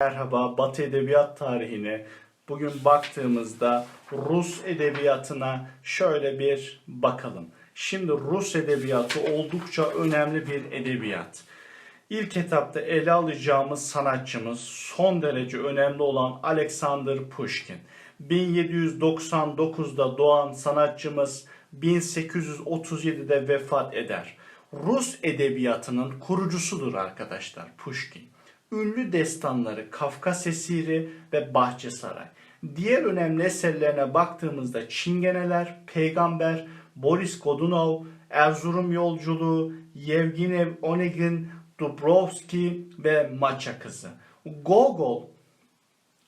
Merhaba, Batı Edebiyat tarihine bugün baktığımızda Rus edebiyatına şöyle bir bakalım. Şimdi Rus edebiyatı oldukça önemli bir edebiyat. İlk etapta ele alacağımız sanatçımız son derece önemli olan Alexander Pushkin. 1799'da doğan sanatçımız 1837'de vefat eder. Rus edebiyatının kurucusudur arkadaşlar Pushkin. Ünlü destanları Kafkas Esiri ve Bahçesaray. Diğer önemli eserlerine baktığımızda Çingeneler, Peygamber, Boris Godunov, Erzurum Yolculuğu, Yevgeny Onegin, Dubrovski ve Maça Kızı. Gogol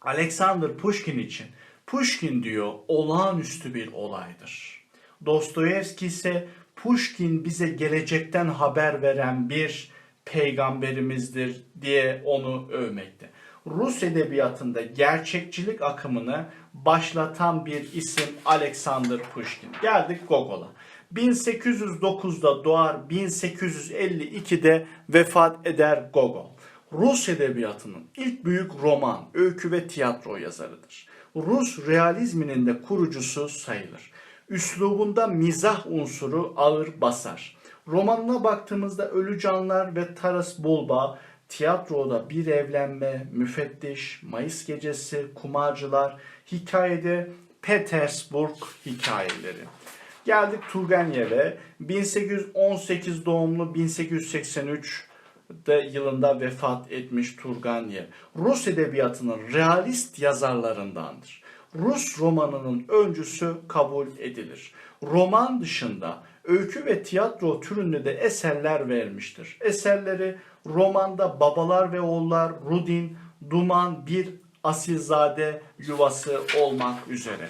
Alexander Pushkin için Pushkin diyor olağanüstü bir olaydır. Dostoyevski ise Pushkin bize gelecekten haber veren bir peygamberimizdir diye onu övmekte. Rus edebiyatında gerçekçilik akımını başlatan bir isim Alexander Pushkin. Geldik Gogol'a. 1809'da doğar, 1852'de vefat eder Gogol. Rus edebiyatının ilk büyük roman, öykü ve tiyatro yazarıdır. Rus realizminin de kurucusu sayılır. Üslubunda mizah unsuru ağır basar. Romanına baktığımızda Ölü Canlar ve Taras Bulba, tiyatroda Bir Evlenme, Müfettiş, Mayıs Gecesi, Kumarcılar, hikayede Petersburg hikayeleri. Geldik Turgenev'e. 1818 doğumlu 1883 de yılında vefat etmiş Turgenev. Rus edebiyatının realist yazarlarındandır. Rus romanının öncüsü kabul edilir. Roman dışında öykü ve tiyatro türünde de eserler vermiştir. Eserleri romanda Babalar ve Oğullar, Rudin, Duman, Bir Asilzade Yuvası olmak üzere.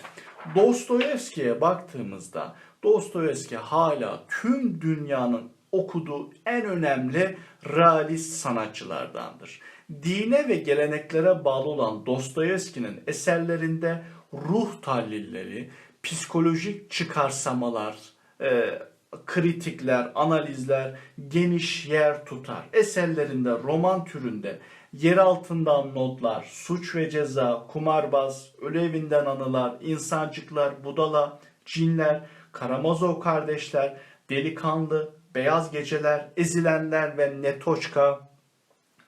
Dostoyevski'ye baktığımızda Dostoyevski hala tüm dünyanın okuduğu en önemli realist sanatçılardandır. Dine ve geleneklere bağlı olan Dostoyevski'nin eserlerinde ruh tahlilleri, psikolojik çıkarsamalar, e, kritikler, analizler geniş yer tutar. Eserlerinde roman türünde yer altından notlar, suç ve ceza, kumarbaz, ölü evinden anılar, insancıklar, budala, cinler, Karamazov kardeşler, delikanlı, beyaz geceler, ezilenler ve Netoçka,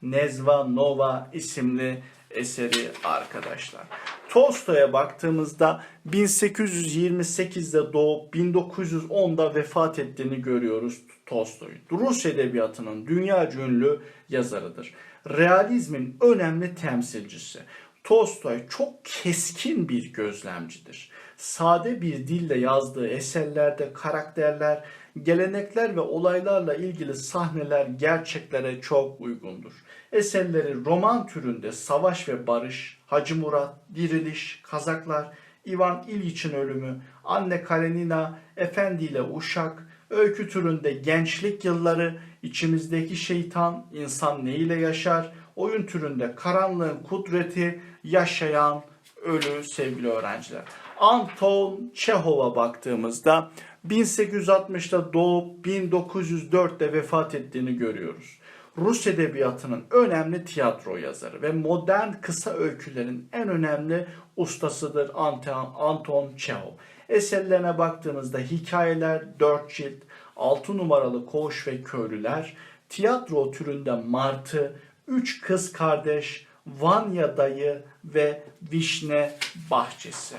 Nezva Nova isimli eseri arkadaşlar. Tolstoy'a baktığımızda 1828'de doğup 1910'da vefat ettiğini görüyoruz Tolstoy'un. Rus edebiyatının dünya ünlü yazarıdır. Realizmin önemli temsilcisi. Tolstoy çok keskin bir gözlemcidir. Sade bir dille yazdığı eserlerde karakterler, gelenekler ve olaylarla ilgili sahneler gerçeklere çok uygundur. Eserleri roman türünde Savaş ve Barış, Hacı Murat, Diriliş, Kazaklar, İvan İliç'in ölümü, Anne Karenina, Efendi ile Uşak, öykü türünde gençlik yılları, içimizdeki şeytan, insan ne ile yaşar, oyun türünde karanlığın kudreti, yaşayan ölü sevgili öğrenciler. Anton Çehov'a baktığımızda 1860'da doğup 1904'te vefat ettiğini görüyoruz. Rus edebiyatının önemli tiyatro yazarı ve modern kısa öykülerin en önemli ustasıdır Anton, Anton Çehov. Eserlerine baktığınızda hikayeler 4 cilt, 6 numaralı Koğuş ve Köylüler, tiyatro türünde Martı, Üç Kız Kardeş, Vanya Dayı ve Vişne Bahçesi.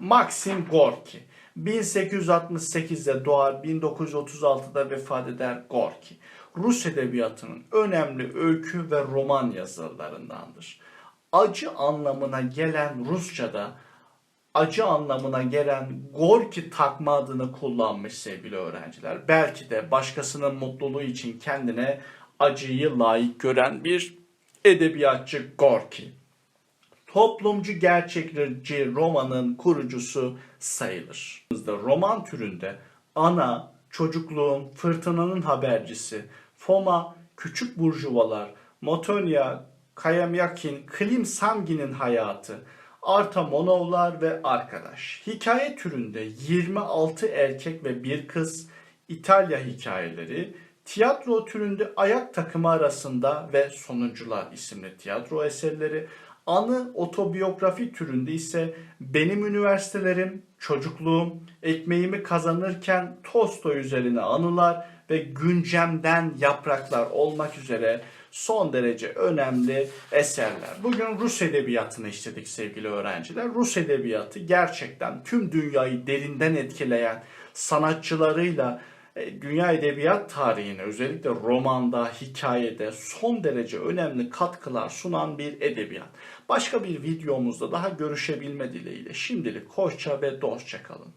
Maxim Gorki 1868'de doğar, 1936'da vefat eder Gorki. Rus edebiyatının önemli öykü ve roman yazarlarındandır. Acı anlamına gelen Rusça'da acı anlamına gelen Gorki takma adını kullanmış sevgili öğrenciler. Belki de başkasının mutluluğu için kendine acıyı layık gören bir edebiyatçı Gorki. Toplumcu gerçekçi romanın kurucusu sayılır. Roman türünde ana, çocukluğun, fırtınanın habercisi, Foma, küçük burjuvalar, Motonya, Kayamyakin, Klim Samgin'in hayatı, Arta Monovlar ve Arkadaş. Hikaye türünde 26 erkek ve bir kız, İtalya hikayeleri, tiyatro türünde ayak takımı arasında ve Sonuncular isimli tiyatro eserleri, anı otobiyografi türünde ise Benim Üniversitelerim, Çocukluğum, Ekmeğimi Kazanırken Tolstoy üzerine anılar ve Güncemden Yapraklar olmak üzere son derece önemli eserler. Bugün Rus edebiyatını işledik sevgili öğrenciler. Rus edebiyatı gerçekten tüm dünyayı derinden etkileyen sanatçılarıyla dünya edebiyat tarihine özellikle romanda, hikayede son derece önemli katkılar sunan bir edebiyat. Başka bir videomuzda daha görüşebilme dileğiyle şimdilik hoşça ve dostça kalın.